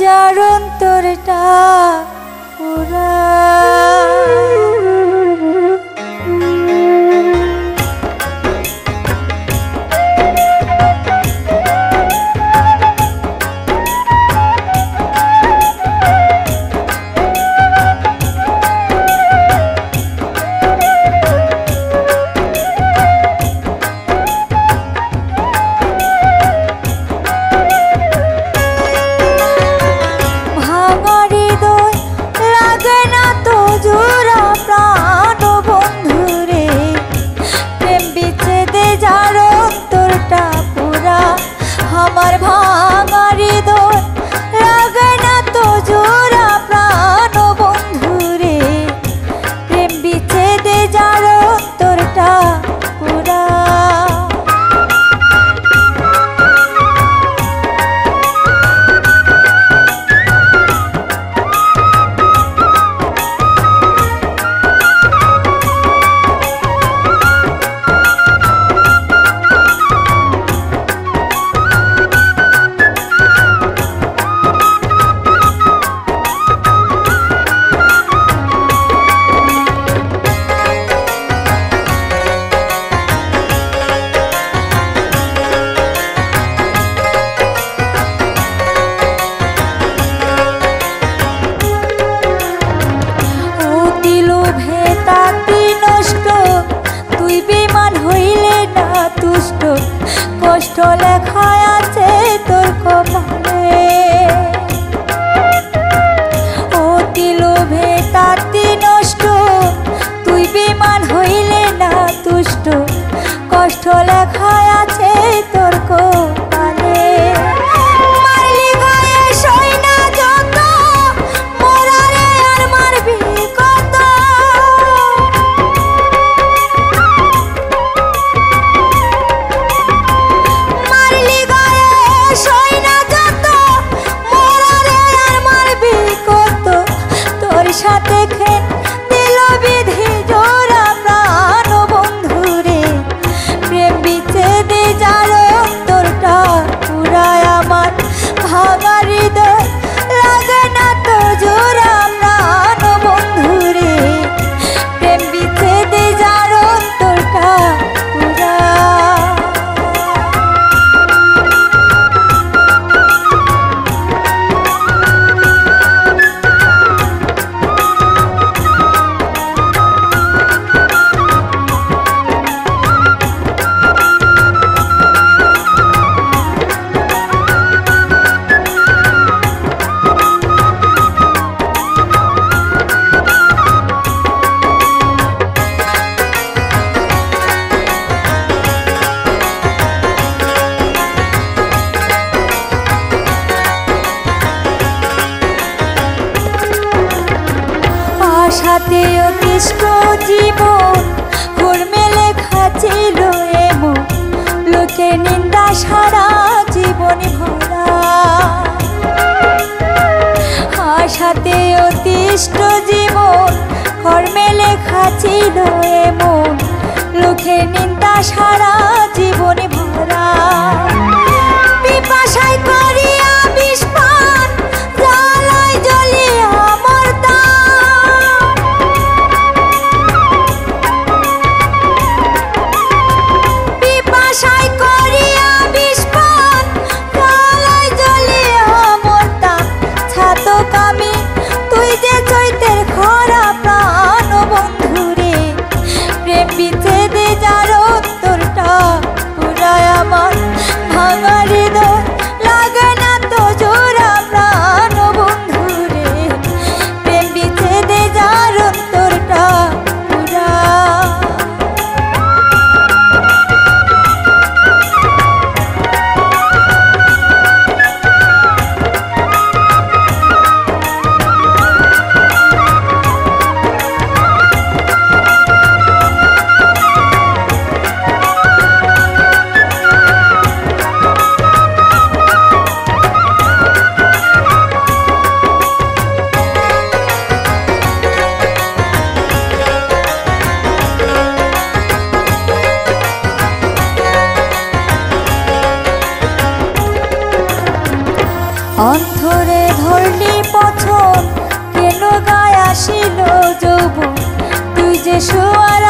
যার অন্তরটা পুরা। হইলে না তুষ্ট। কষ্ট লেখা আছে তোর কপ সাথে অতিষ্ঠ জীবন কর্মে লেখা ছিল এমন। লোকে নিন্দা সারা জীবন ভরা। আশাতে অতিষ্ঠ জীবন কর্মে লেখা ছিল এমন। লোকে নিন্দা সারা জীবন ভরা। অন্তরে ধরলি পছন্দ কেন গায় আসিল যৌবন? তুই যে শোয়ার